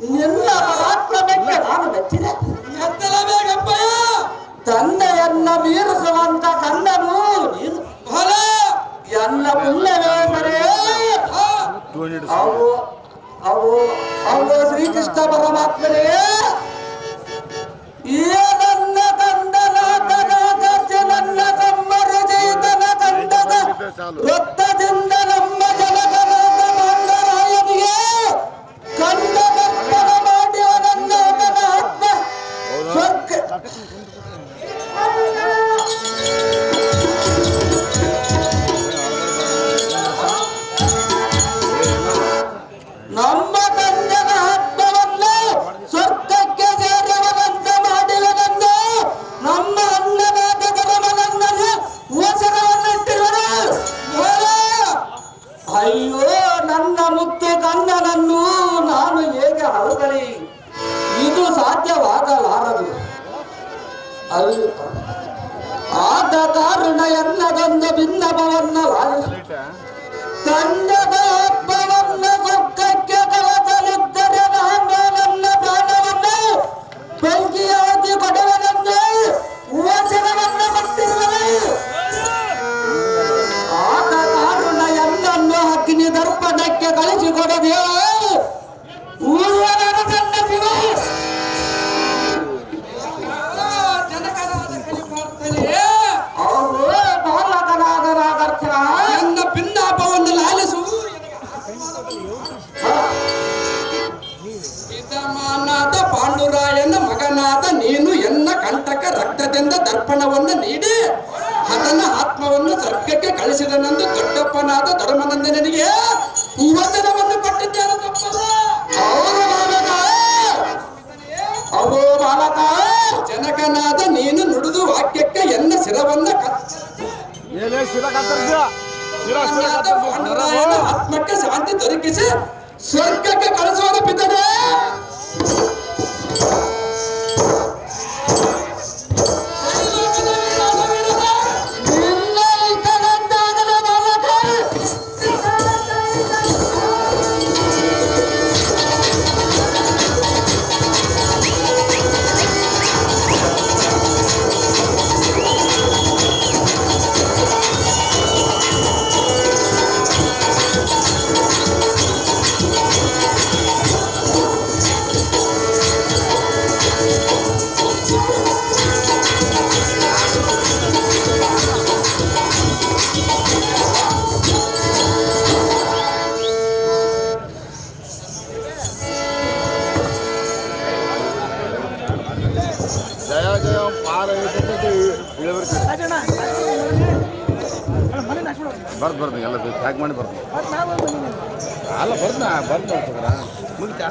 ನಿನ್ನ ಪರಾಕ್ರಮಕ್ಕೆ ನಾನು ಮೆಚ್ಚಿದೆ ಮೆಚ್ಚಲೇಬೇಕಪ್ಪಯ್ಯ ತಂದೆಯನ್ನ ಮೀರಿಸುವಂತ ಕಂದನು ನೀನು ಬಹಳ ಎಲ್ಲ ಪುಣ್ಯವೇಂದರೆ ಅವು ಅವು ಅವು ಶ್ರೀಕೃಷ್ಣ ಪರಮಾತ್ಮನೇ ಏನನ್ನ ತಂದನಾದ ನನ್ನ ತಮ್ಮರು ಜೈತನ ಕಂದದ ಅಯ್ಯೋ ನನ್ನ ಮುತ್ತು ಕನ್ನನನ್ನು ನಾನು ಹೇಗೆ ಹರಗಲಿ ಇದು ಸಾಧ್ಯವಾಗಲಾರದು. ಅಯ್ಯೋ ಆದ ಕಾರಣ ಎನ್ನದೊಂದು ಭಿನ್ನಭವನ್ನ ಲಾಲಿಸು ರಕ್ತದಿಂದ ದರ್ಪಣವನ್ನು ನೀಡಿ ಅದನ್ನ ಆತ್ಮವನ್ನು ಸ್ವರ್ಗಕ್ಕೆ ಕಳಿಸಿದನೆಂದು ದೊಡ್ಡಪ್ಪನಾದ ಧರ್ಮನಂದನಿಗೆ ವಚನವನ್ನು ಕೊಟ್ಟಿದ್ದೇನೆ ಅವರು ಬಾಲಕ ಬಾಲಕ ಜನಕನಾದ ನೀನು ನುಡಿದು ವಾಕ್ಯಕ್ಕೆ ಎನ್ನ ಶಿರವನ್ನ ಆತ್ಮಕ್ಕೆ ಶಾಂತಿ ದೊರಕಿಸಿ ಸ್ವರ್ಗಕ್ಕೆ ಕಳಿಸುವ ಪಿತನೇ ಜಯ ಪಾರ ಬರ್ದು ಬರ್ದು ಎಲ್ಲ ಪ್ಯಾಕ್ ಮಾಡಿ ಬರ್ದು ಅಲ್ಲ ಬರ್ದು ಬರ್ದು ನೋಡ್ತಿದ್ರ ಮುಗಿತಾ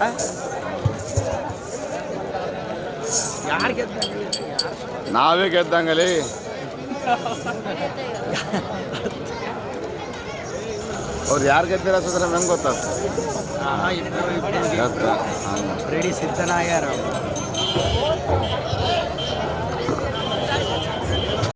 ನಾವೇ ಗೆದ್ದಂಗಲಿ. ಅವ್ರು ಯಾರು ಗೆದ್ದಿರ ಸದ್ರ ನಂಗೆ ಗೊತ್ತಾಗ್ತದೆ. ರೆಡಿ ಸಿದ್ಧನಾಗ್ಯಾರ